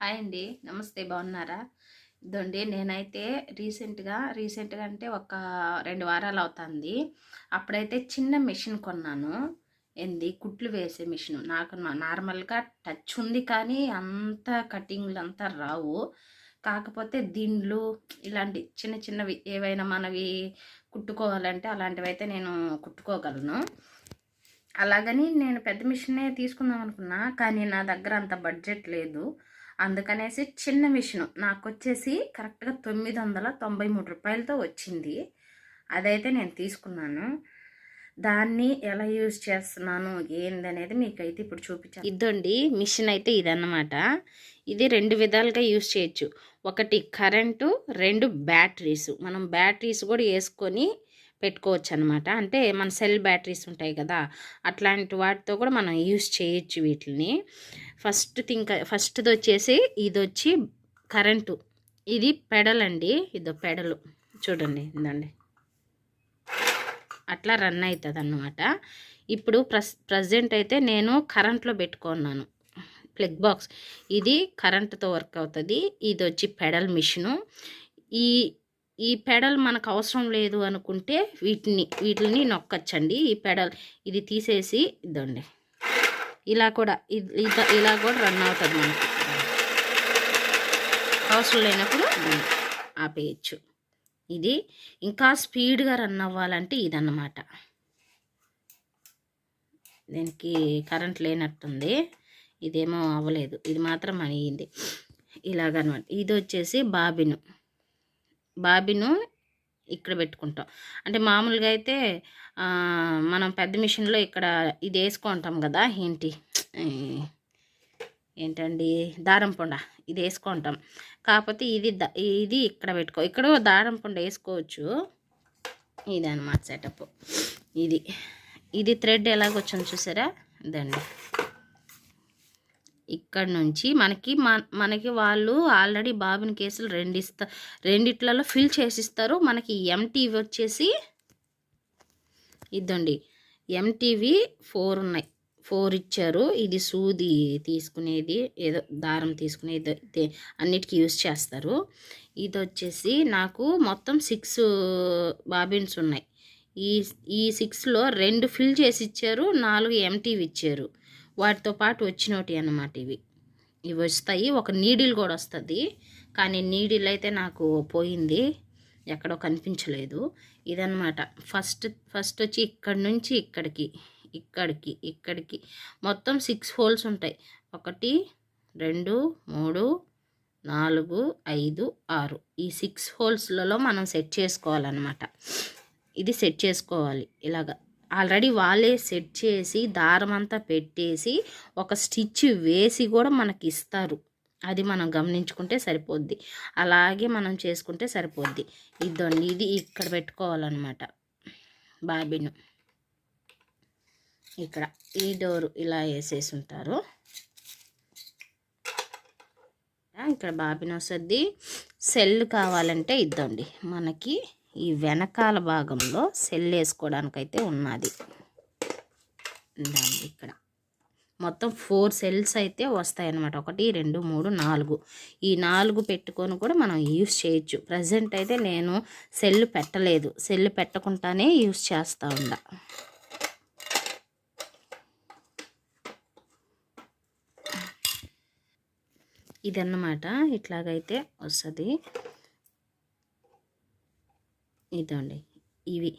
Hi అండి. నమస్తే బాగున్నారా? ఇదండి నేనైతే రీసెంట్గా రీసెంట్గా అంటే ఒక రెండు వారాలు అవుతుంది. అప్పుడైతే చిన్న మిషన్ కొన్నాను. ఏంది? కుట్లు వేసే మిషన్. నాకు నార్మల్గా టచ్ ఉంది కానీ అంత కటింగ్లు అంతా రావు. కాకపోతే దిండ్లు ఇలాంటి చిన్న చిన్నవి ఏవైనా మనవి కుట్టుకోవాలంటే అలాంటివి అయితే నేను కుట్టుకోగలను. అలాగని నేను పెద్ద మిషనే తీసుకుందాం అనుకున్నా కానీ నా దగ్గర అంత బడ్జెట్ లేదు. అందుకనేసి చిన్న మిషన్ నాకు వచ్చేసి కరెక్ట్గా తొమ్మిది వందల తొంభై మూడు రూపాయలతో వచ్చింది. అదైతే నేను తీసుకున్నాను. దాన్ని ఎలా యూజ్ చేస్తున్నాను ఏందనేది మీకైతే ఇప్పుడు చూపించాను ఇదండి మిషన్ అయితే ఇదన్నమాట. ఇది రెండు విధాలుగా యూజ్ చేయొచ్చు. ఒకటి కరెంటు రెండు బ్యాటరీస్. మనం బ్యాటరీస్ కూడా వేసుకొని పెట్టుకోవచ్చు అనమాట అంటే మన సెల్ బ్యాటరీస్ ఉంటాయి కదా అట్లాంటి వాటితో కూడా మనం యూజ్ చేయొచ్చు వీటిని. ఫస్ట్ థింక్ ఫస్ట్ది వచ్చేసి ఇది వచ్చి కరెంటు. ఇది పెడల్ అండి ఇదో పెడలు. చూడండి ఇందండి. అట్లా రన్ అవుతుంది అన్నమాట ఇప్పుడు ప్రస్ ప్రజెంట్ అయితే నేను కరెంట్లో పెట్టుకున్నాను. Plug box. ఇది కరెంటుతో వర్క్ అవుతుంది. ఇది వచ్చి పెడల్ మిషను. ఈ ఈ పెడల్ మనకు అవసరం లేదు అనుకుంటే వీటిని వీటిని నొక్కచ్చండి. ఈ పెడల్ ఇది తీసేసి ఇద్దండి ఇలా కూడా ఇది ఇలా కూడా రన్ అవుతుంది మనకు. అవసరం లేనప్పుడు ఆపేయచ్చు. ఇది ఇంకా స్పీడ్గా రన్ అవ్వాలంటే ఇదన్నమాట. దీనికి కరెంట్ లేనట్టుంది. ఇదేమో అవ్వలేదు. ఇది మాత్రం అయ్యింది. ఇలాగనమాట. ఇది వచ్చేసి బాబిను. బాబీను ఇక్కడ పెట్టుకుంటాం. అంటే మామూలుగా అయితే మనం పెద్ద మిషన్లో ఇక్కడ ఇది వేసుకుంటాం కదా ఏంటి? ఏంటండి? దారం పొండ ఇది వేసుకుంటాం. కాకపోతే ఇది ద- ఇది ఇక్కడ పెట్టుకో ఇక్కడ దారం పొండ వేసుకోవచ్చు. ఇది అనమాట సెటప్ ఇది ఇది థ్రెడ్ ఎలాగొచ్చింది చూసారా? ఇదండి. ఇక్కడ నుంచి మనకి మనకి వాళ్ళు ఆల్రెడీ బాబిన్ కేసులు రెండు ఇస్తా రెండిట్లలో ఫిల్ చేసిస్తారు. మనకి ఎంటీవీ వచ్చేసి ఇదండి ఎంటీవీ ఫోర్ ఉన్నాయి. ఫోర్ ఇచ్చారు. ఇది సూది తీసుకునేది ఏదో దారం తీసుకునేది అన్నిటికీ యూస్ చేస్తారు. ఇది వచ్చేసి నాకు మొత్తం సిక్స్ బాబిన్స్ ఉన్నాయి. ఈ ఈ సిక్స్లో రెండు ఫిల్ చేసి ఇచ్చారు నాలుగు ఎంటీవి ఇచ్చారు. వాటితో పాటు వచ్చినోటి అనమాట ఇవి. ఇవి వస్తాయి. ఒక నీడిల్ కూడా వస్తుంది. కానీ నీడిల్ అయితే నాకు పోయింది. ఎక్కడో కనిపించలేదు. ఇదన్నమాట. ఫస్ట్ ఫస్ట్ వచ్చి ఇక్కడి నుంచి ఇక్కడికి ఇక్కడికి ఇక్కడికి. మొత్తం సిక్స్ హోల్స్ ఉంటాయి. ఒకటి రెండు మూడు నాలుగు ఐదు ఆరు. ఈ సిక్స్ హోల్స్లలో మనం సెట్ చేసుకోవాలన్నమాట. ఇది సెట్ చేసుకోవాలి. ఇలాగా. ఆల్రెడీ వాళ్ళే సెట్ చేసి దారం అంతా పెట్టేసి ఒక స్టిచ్ వేసి కూడా మనకి ఇస్తారు అది మనం గమనించుకుంటే సరిపోద్ది. అలాగే మనం చేసుకుంటే సరిపోద్ది. ఇదండి ఇది ఇక్కడ పెట్టుకోవాలన్నమాట. బాబీను. ఇక్కడ ఈ డోరు ఇలా వేసేసి ఉంటారు ఇక్కడ బాబిన్ వస్తుంది సెల్ కావాలంటే ఇద్దండి. మనకి ఈ వెనకాల భాగంలో సెల్ వేసుకోవడానికైతే ఉన్నది. ఇదండి ఇక్కడ. మొత్తం ఫోర్ సెల్స్ అయితే వస్తాయన్నమాట. ఒకటి రెండు మూడు నాలుగు. ఈ నాలుగు పెట్టుకొని కూడా మనం యూస్ చేయొచ్చు. ప్రజెంట్ అయితే నేను సెల్ పెట్టలేదు. సెల్ పెట్టకుండానే యూస్ చేస్తూ ఉండ. ఇదన్నమాట. ఇట్లాగైతే వస్తుంది. ఇదండి. ఇవి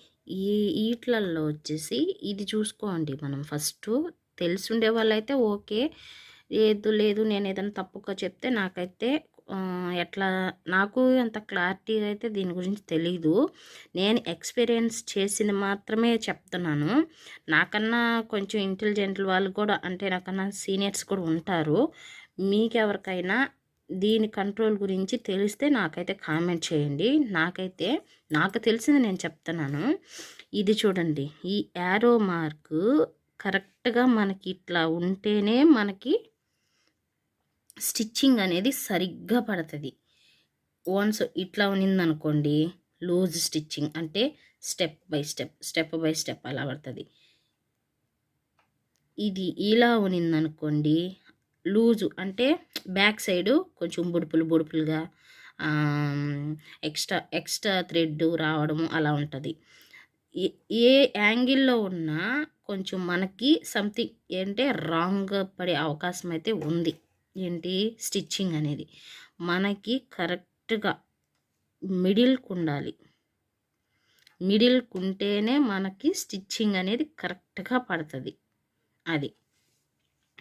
ఈ వీటిలలో వచ్చేసి ఇది చూసుకోండి మనం ఫస్ట్. తెలుసుండే వాళ్ళైతే ఓకే. లేదు లేదు నేను ఏదైనా తప్పుగా చెప్తే నాకైతే ఎట్లా నాకు అంత క్లారిటీగా అయితే దీని గురించి తెలీదు. నేను ఎక్స్పీరియన్స్ చేసింది మాత్రమే చెప్తున్నాను. నాకన్నా కొంచెం ఇంటెలిజెంట్ వాళ్ళు కూడా అంటే నాకన్నా సీనియర్స్ కూడా ఉంటారు. మీకెవరికైనా దీని కంట్రోల్ గురించి తెలిస్తే నాకైతే కామెంట్ చేయండి. నాకైతే నాకు తెలిసింది నేను చెప్తున్నాను. ఇది చూడండి. ఈ యారో మార్క్ కరెక్ట్గా మనకి ఇట్లా ఉంటేనే మనకి స్టిచ్చింగ్ అనేది సరిగ్గా పడుతుంది. వన్స్ ఇట్లా ఉన్నిందనుకోండి లూజ్ స్టిచ్చింగ్ అంటే step by step step by step అలా పడుతుంది. ఇది ఇలా ఉన్నిందనుకోండి లూజు అంటే బ్యాక్ సైడు కొంచెం బుడుపులు బుడుపులుగా ఎక్స్ట్రా ఎక్స్ట్రా థ్రెడ్ రావడము అలా ఉంటుంది. ఏ యాంగిల్లో ఉన్నా కొంచెం మనకి సంథింగ్ ఏంటంటే రాంగ్ పడే అవకాశం అయితే ఉంది. ఏంటి? స్టిచ్చింగ్ అనేది. మనకి కరెక్ట్గా మిడిల్కి ఉండాలి. మిడిల్కి ఉంటేనే మనకి స్టిచ్చింగ్ అనేది కరెక్ట్గా పడుతుంది. అది.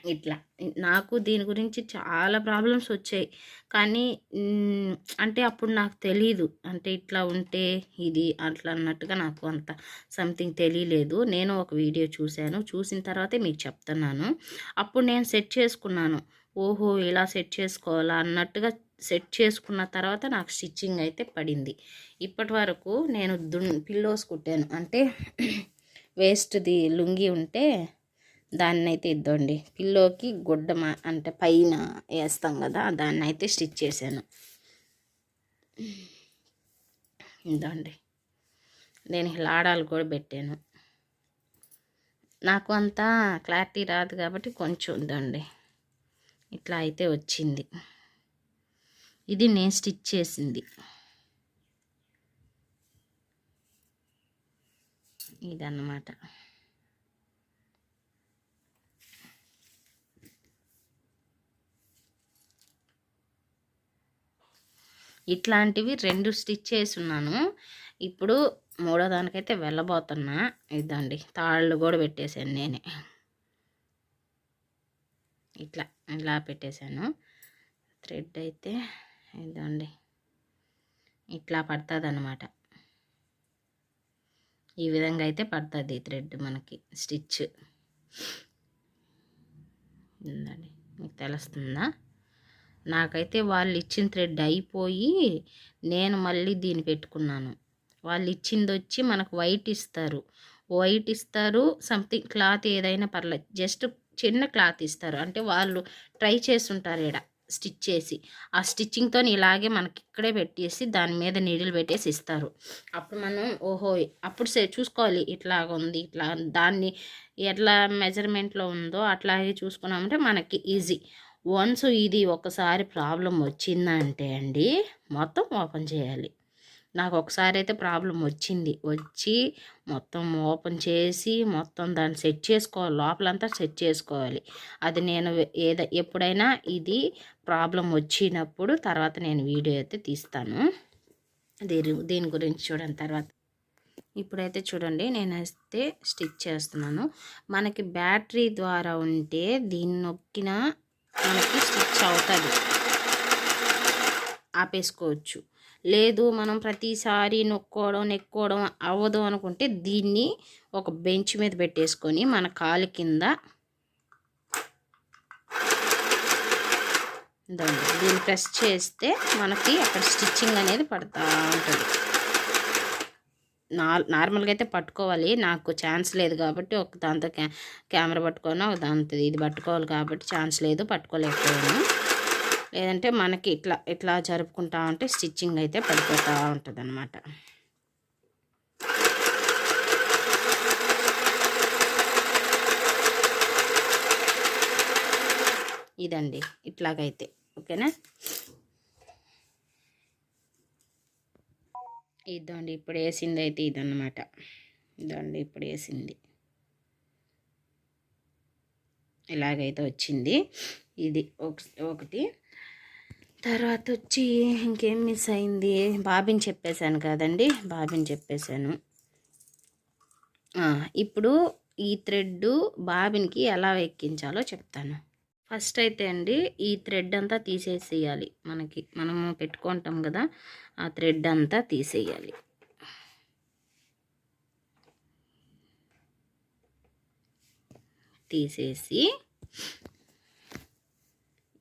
ఇట్లా. నాకు దీని గురించి చాలా ప్రాబ్లమ్స్ వచ్చాయి. కానీ అంటే అప్పుడు నాకు తెలీదు. అంటే ఇట్లా ఉంటే ఇది అట్లా అన్నట్టుగా నాకు అంత సంథింగ్ తెలియలేదు. నేను ఒక వీడియో చూశాను. చూసిన తర్వాతే మీకు చెప్తున్నాను. అప్పుడు నేను సెట్ చేసుకున్నాను. ఓహో ఇలా సెట్ చేసుకోవాలా అన్నట్టుగా సెట్ చేసుకున్న తర్వాత నాకు స్టిచ్చింగ్ అయితే పడింది. ఇప్పటి వరకు నేను దున్ పిల్లోస్ కుట్టాను. అంటే వేస్ట్ది లుంగి ఉంటే దాన్ని అయితే ఇద్దండి. పిల్లోకి గుడ్డ అంటే పైన వేస్తాం కదా దాన్ని అయితే స్టిచ్ చేశాను. ఇదండి నేను లాడాలు కూడా పెట్టాను. నాకు అంతా క్లారిటీ రాదు కాబట్టి కొంచెం ఉందండి. ఇట్లా అయితే వచ్చింది. ఇది నేను స్టిచ్ చేసింది. ఇదన్నమాట. ఇట్లాంటివి రెండు స్టిచ్ చేసి ఉన్నాను ఇప్పుడు మూడో దానికైతే వెళ్ళబోతున్నా. ఇదండి తాళ్ళు కూడా పెట్టేశాను నేనే. ఇట్లా ఇలా పెట్టేశాను. థ్రెడ్ అయితే ఇదండి ఇట్లా పడుతుంది అనమాట ఈ విధంగా అయితే పడుతుంది థ్రెడ్ మనకి స్టిచ్. ఉందండి మీకు తెలుస్తుందా? నాకైతే వాళ్ళు ఇచ్చిన థ్రెడ్ అయిపోయి నేను మళ్ళీ దీన్ని పెట్టుకున్నాను. వాళ్ళు ఇచ్చింది వచ్చి మనకు వైట్ ఇస్తారు. వైట్ ఇస్తారు సంథింగ్ క్లాత్ ఏదైనా పర్లేదు జస్ట్ చిన్న క్లాత్ ఇస్తారు. అంటే వాళ్ళు ట్రై చేస్తుంటారు ఇక్కడ స్టిచ్ చేసి. ఆ స్టిచ్చింగ్తో ఇలాగే మనకి ఇక్కడే పెట్టేసి దాని మీద నీడిల్ పెట్టేసి ఇస్తారు. అప్పుడు మనం ఓహో అప్పుడు చూసుకోవాలి ఇట్లాగ ఉంది ఇట్లా దాన్ని ఎట్లా మెజర్మెంట్లో ఉందో అట్లాగే చూసుకున్నామంటే మనకి ఈజీ. వన్స్ ఇది ఒకసారి ప్రాబ్లం వచ్చిందంటే అండి మొత్తం ఓపెన్ చేయాలి. నాకు ఒకసారి అయితే ప్రాబ్లం వచ్చింది. వచ్చి మొత్తం ఓపెన్ చేసి మొత్తం దాన్ని సెట్ చేసుకోవాలి లోపలంతా సెట్ చేసుకోవాలి. అది నేను ఏదో ఎప్పుడైనా ఇది ప్రాబ్లం వచ్చినప్పుడు తర్వాత నేను వీడియో అయితే తీస్తాను. దీని దీని గురించి చూడండి తర్వాత. ఇప్పుడైతే చూడండి నేను అయితే స్టిచ్ చేస్తున్నాను. మనకి బ్యాటరీ ద్వారా ఉంటే దీన్ని నొక్కిన మనకి స్టిచ్ అవుతుంది. ఆపేసుకోవచ్చు. లేదు మనం ప్రతిసారి నొక్కోవడం నెక్కోవడం అవ్వదు అనుకుంటే దీన్ని ఒక బెంచ్ మీద పెట్టేసుకొని మన కాలు కింద దీన్ని ప్రెస్ చేస్తే మనకి అక్కడ స్టిచ్చింగ్ అనేది పడుతూ ఉంటుంది. నార్మల్గా అయితే పట్టుకోవాలి. నాకు ఛాన్స్ లేదు కాబట్టి ఒక దాంతో కెమెరా పట్టుకోను దాంతో ఇది పట్టుకోవాలి కాబట్టి ఛాన్స్ లేదు పట్టుకోలేకపోయాను. లేదంటే మనకి ఇట్లా ఇట్లా జరుపుకుంటా ఉంటే స్టిచ్చింగ్ అయితే పడిపోతూ ఉంటుంది అనమాట ఇదండి. ఇట్లాగైతే. ఓకేనా? ఇదండి ఇప్పుడు వేసింది అయితే ఇదన్నమాట. ఇదండి ఇప్పుడు వేసింది. ఇలాగైతే వచ్చింది. ఇది ఒకటి. తర్వాత వచ్చి ఇంకేం మిస్ అయింది? బాబిని చెప్పేశాను కదండి బాబిని చెప్పేశాను. ఇప్పుడు ఈ థ్రెడ్ బాబిన్కి ఎలా ఎక్కించాలో చెప్తాను. ఫస్ట్ అయితే అండి ఈ థ్రెడ్ అంతా తీసేసేయాలి. మనకి మనము పెట్టుకుంటాం కదా ఆ థ్రెడ్ అంతా తీసేయాలి. తీసేసి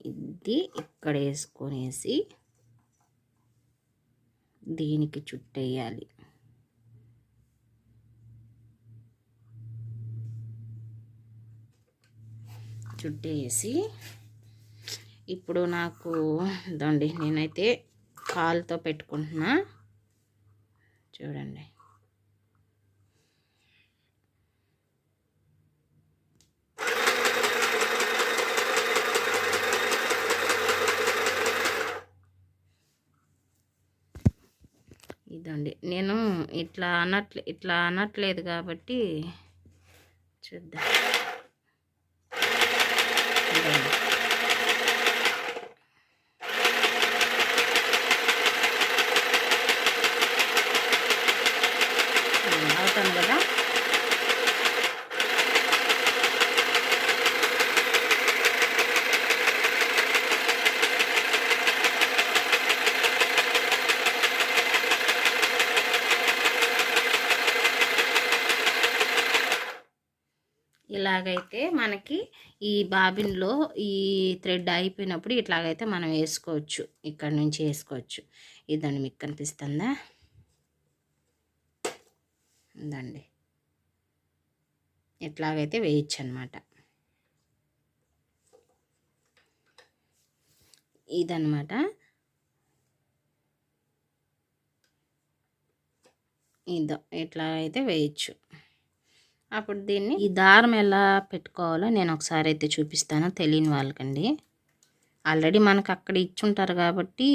ఇది ఇక్కడ వేసుకొనేసి దీనికి చుట్టేయాలి. చుట్టేసి ఇప్పుడు నాకు ఇదండి నేనైతే కాలుతో పెట్టుకుంటున్నా. చూడండి. ఇదండి. నేను ఇట్లా అనట్లే ఇట్లా అనట్లేదు కాబట్టి చూద్దాం. అవుతాను కదా? ఇలాగైతే మనకి ఈ బాబిన్లో ఈ థ్రెడ్ అయిపోయినప్పుడు ఇట్లాగైతే మనం వేసుకోవచ్చు. ఇక్కడ నుంచి వేసుకోవచ్చు. ఇదండి మీకు కనిపిస్తుందా? ఉందండి. ఇట్లాగైతే వేయచ్చు అనమాట ఇదనమాట ఇదో ఇట్లా అయితే వేయచ్చు. అప్పుడు దీన్ని ఈ దారం ఎలా పెట్టుకోవాలో నేను ఒకసారి అయితే చూపిస్తాను తెలియని వాళ్ళకండి. ఆల్రెడీ మనకు అక్కడ ఇచ్చుంటారు కాబట్టి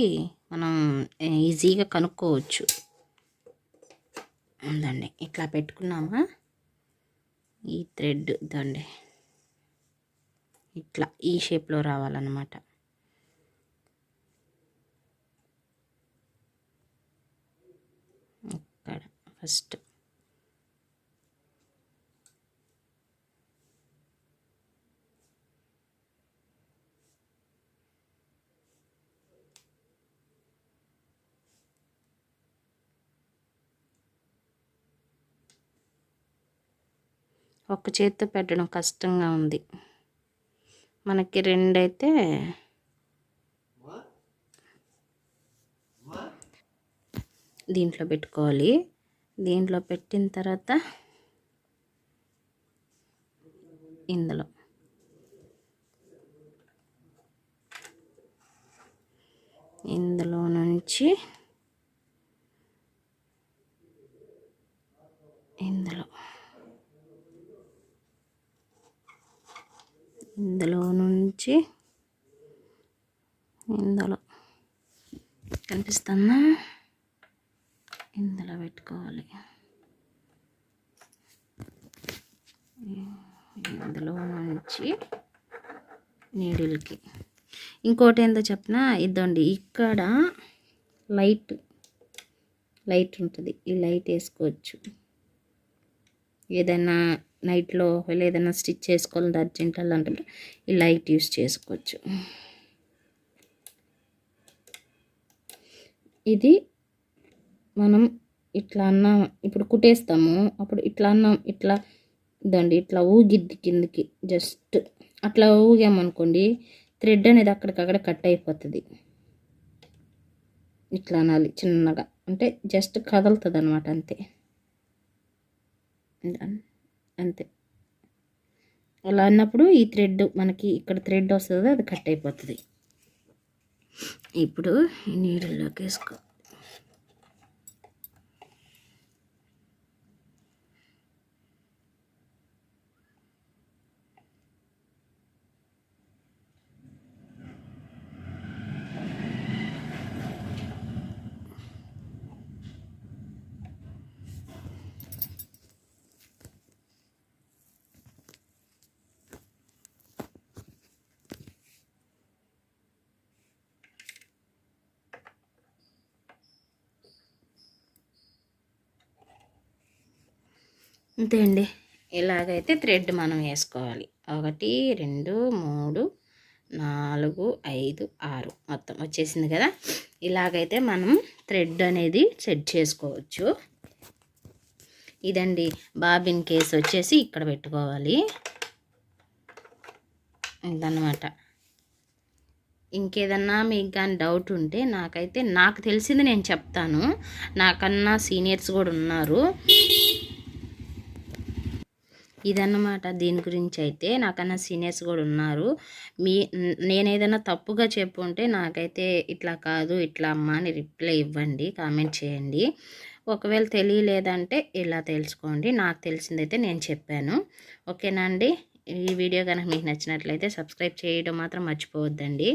మనం ఈజీగా కనుక్కోవచ్చు. ఉందండి. ఇట్లా పెట్టుకున్నామా? ఈ థ్రెడ్ దండి ఇట్లా ఈ షేప్లో రావాలన్నమాట. ఇక్కడ ఫస్ట్ ఒక్క చేత్తో పెట్టడం కష్టంగా ఉంది. మనకి రెండైతే దీంట్లో పెట్టుకోవాలి. దీంట్లో పెట్టిన తర్వాత ఇందులో. ఇందులో నుంచి ఇందులో ఇందులో నుంచి ఇందులో కనిపిస్తుందా ఇందులో పెట్టుకోవాలి. ఇందులో నుంచి నీడిల్కి. ఇంకోటి ఏందో చెప్పిన? ఇద్దండి ఇక్కడ లైట్ లైట్ ఉంటుంది. ఈ లైట్ వేసుకోవచ్చు. ఏదైనా నైట్లో ఒకవేళ ఏదైనా స్టిచ్ చేసుకోవాలంటే అర్జెంట్ అలాంటప్పుడు ఈ లైట్ యూస్ చేసుకోవచ్చు. ఇది మనం ఇట్లా అన్న ఇప్పుడు కుట్టేస్తాము. అప్పుడు ఇట్లా అన్నాం ఇట్లా ఇదండి ఇట్లా ఊగిద్ది కిందికి. జస్ట్ అట్లా ఊగామనుకోండి థ్రెడ్ అనేది అక్కడికక్కడ కట్ అయిపోతుంది. ఇట్లా అనాలి చిన్నగా. అంటే జస్ట్ కదులుతుంది అనమాట అంతే. అంతే. అలా అన్నప్పుడు ఈ థ్రెడ్ మనకి ఇక్కడ థ్రెడ్ వస్తుంది అది కట్ అయిపోతుంది. ఇప్పుడు ఈ వేసుకో. అంతే అండి. ఇలాగైతే థ్రెడ్ మనం వేసుకోవాలి. ఒకటి రెండు మూడు నాలుగు ఐదు ఆరు మొత్తం వచ్చేసింది కదా. ఇలాగైతే మనం థ్రెడ్ అనేది సెట్ చేసుకోవచ్చు. ఇదండి బాబిన్ కేస్ వచ్చేసి ఇక్కడ పెట్టుకోవాలి. ఇదన్నమాట. ఇంకేదన్నా మీకు కానీ డౌట్ ఉంటే నాకైతే నాకు తెలిసింది నేను చెప్తాను. నాకన్నా సీనియర్స్ కూడా ఉన్నారు. ఇదన్నమాట. దీని గురించి అయితే నాకన్నా సీనియర్స్ కూడా ఉన్నారు. మీ నేను ఏదైనా తప్పుగా చెప్పుంటే నాకైతే ఇట్లా కాదు ఇట్లా అమ్మ అని రిప్లై ఇవ్వండి కామెంట్ చేయండి. ఒకవేళ తెలియలేదంటే ఇలా తెలుసుకోండి. నాకు తెలిసిందైతే నేను చెప్పాను. ఓకేనా అండి? ఈ వీడియో కనుక మీకు నచ్చినట్లయితే సబ్స్క్రైబ్ చేయడం మాత్రం మర్చిపోవద్దండి.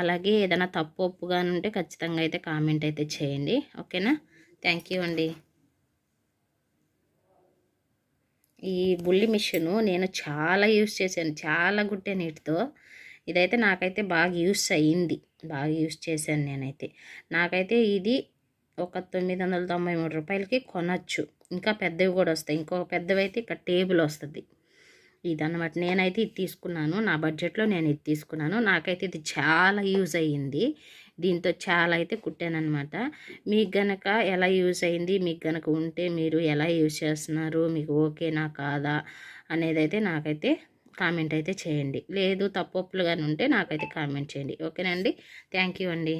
అలాగే ఏదైనా తప్పు ఒప్పుగా ఉంటే ఖచ్చితంగా అయితే కామెంట్ అయితే చేయండి. ఓకేనా? థ్యాంక్ యూ అండి. ఈ బుల్లి మిషను నేను చాలా యూస్ చేశాను. చాలా గుట్టే నీటితో. ఇదైతే నాకైతే బాగా యూస్ అయ్యింది. బాగా యూస్ చేశాను నేనైతే. నాకైతే ఇది ఒక తొమ్మిది వందల తొంభై మూడు రూపాయలకి కొనచ్చు. ఇంకా పెద్దవి కూడా వస్తాయి. ఇంకొక పెద్దవైతే ఇక్కడ టేబుల్ వస్తుంది. ఇదన్నమాట. నేనైతే ఇది తీసుకున్నాను. నా బడ్జెట్లో నేను ఇది తీసుకున్నాను. నాకైతే ఇది చాలా యూజ్ అయ్యింది. దీంతో చాలా అయితే కుట్టానమాట మీకు గనక ఎలా యూజ్ అయింది మీకు గనక ఉంటే మీరు ఎలా యూజ్ చేస్తున్నారు మీకు ఓకేనా కాదా అనేది అయితే నాకైతే కామెంట్ అయితే చేయండి. లేదు తప్పొప్పులుగానే ఉంటే నాకైతే కామెంట్ చేయండి. ఓకేనండి థ్యాంక్ యూ అండి.